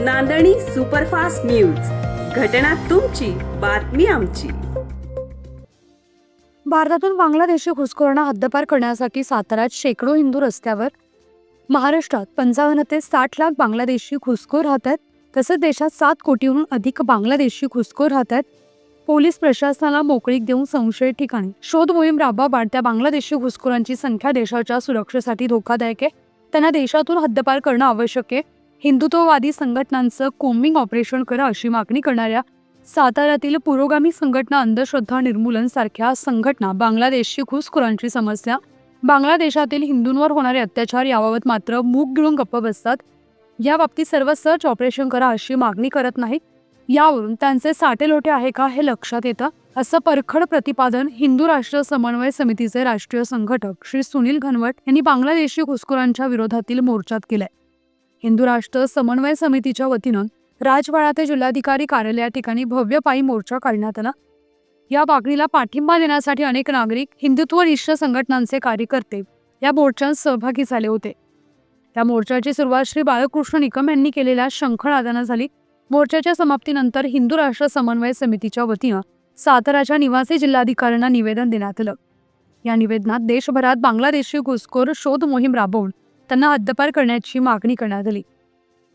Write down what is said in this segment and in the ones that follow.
नांदणी superfast news. घटना तुमची बातमी आमची. भारतातून बांगलादेशी घुसखोरांना हद्दपार करण्यासाठी साताऱ्यात शेकडो हिंदू रस्त्यावर महाराष्ट्रात पंचावन्न ते साठ लाख बांगलादेशी घुसखोर राहत आहेत तसंच देशात सात कोटीहून अधिक बांगलादेशी घुसखोर राहत आहेत पोलीस प्रशासनाला मोकळीक देऊन संशयित ठिकाणी शोध मोहीम राबवा वाढत्या बांगलादेशी घुसखोरांची संख्या देशाच्या सुरक्षेसाठी धोकादायक आहे. त्यांना देशातून हद्दपार करणं आवश्यक आहे. हिंदुत्ववादी संघटनांचं कोम्बिंग ऑपरेशन करा अशी मागणी करणाऱ्या साताऱ्यातील पुरोगामी संघटना अंधश्रद्धा निर्मूलन सारख्या संघटना बांगलादेशची घुसखोरांची समस्या बांगलादेशातील हिंदूंवर होणारे अत्याचार याबाबत मात्र मूग गिळून गप्प बसतात. या बाबतीत सर्व सर्च ऑपरेशन करा अशी मागणी करत नाहीत. यावरून त्यांचे साटेलोटे आहे का हे लक्षात येतं? असं परखड प्रतिपादन हिंदू राष्ट्र समन्वय समितीचे राष्ट्रीय संघटक श्री सुनील घनवट यांनी बांगलादेशी घुसखोरांच्या विरोधातील मोर्चात केलंय. हिंदू राष्ट्र समन्वय समितीच्या वतीनं राजवाडा ते जिल्हाधिकारी कार्यालया ठिकाणी भव्य पायी मोर्चा काढण्यात आला. या मागणीला पाठिंबा देण्यासाठी अनेक नागरिक हिंदुत्वनिष्ठ संघटनांचे कार्यकर्ते या मोर्चात सहभागी झाले होते. त्या मोर्चाची सुरुवात श्री बाळकृष्ण निकम यांनी केलेल्या शंखनादानं झाली. मोर्चाच्या समाप्तीनंतर हिंदू राष्ट्र समन्वय समितीच्या वतीनं साताराच्या निवासी जिल्हाधिकाऱ्यांना निवेदन देण्यात आलं. या निवेदनात देशभरात बांगलादेशी घुसखोर शोध मोहीम राबवून त्यांना हद्दपार करण्याची मागणी करण्यात आली.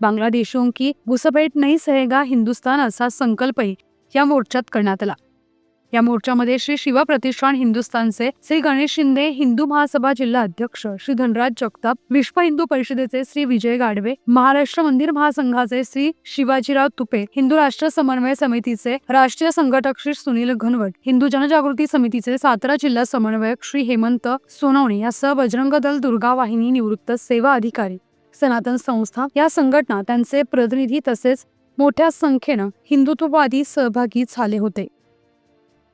बांगलादेशों की घुसपेट नाही सहेगा हिंदुस्तान असा संकल्पही या मोर्चात करण्यात आला. या मोर्चामध्ये श्री शिवा प्रतिष्ठान हिंदुस्थानचे श्री गणेश शिंदे हिंदू महासभा जिल्हा अध्यक्ष श्री धनराज जगताप विश्व हिंदू परिषदेचे श्री विजय गाडवे महाराष्ट्र मंदिर महासंघाचे श्री शिवाजीराव तुपे हिंदू राष्ट्र समन्वय समितीचे राष्ट्रीय संघटक श्री सुनील घनवट हिंदू जनजागृती समितीचे सातारा जिल्हा समन्वयक श्री हेमंत सोनवणे यासह बजरंग दल दुर्गा वाहिनी निवृत्त सेवा अधिकारी. सनातन संस्था या संघटना त्यांचे प्रतिनिधी तसेच मोठ्या संख्येनं हिंदुत्ववादी सहभागी झाले होते.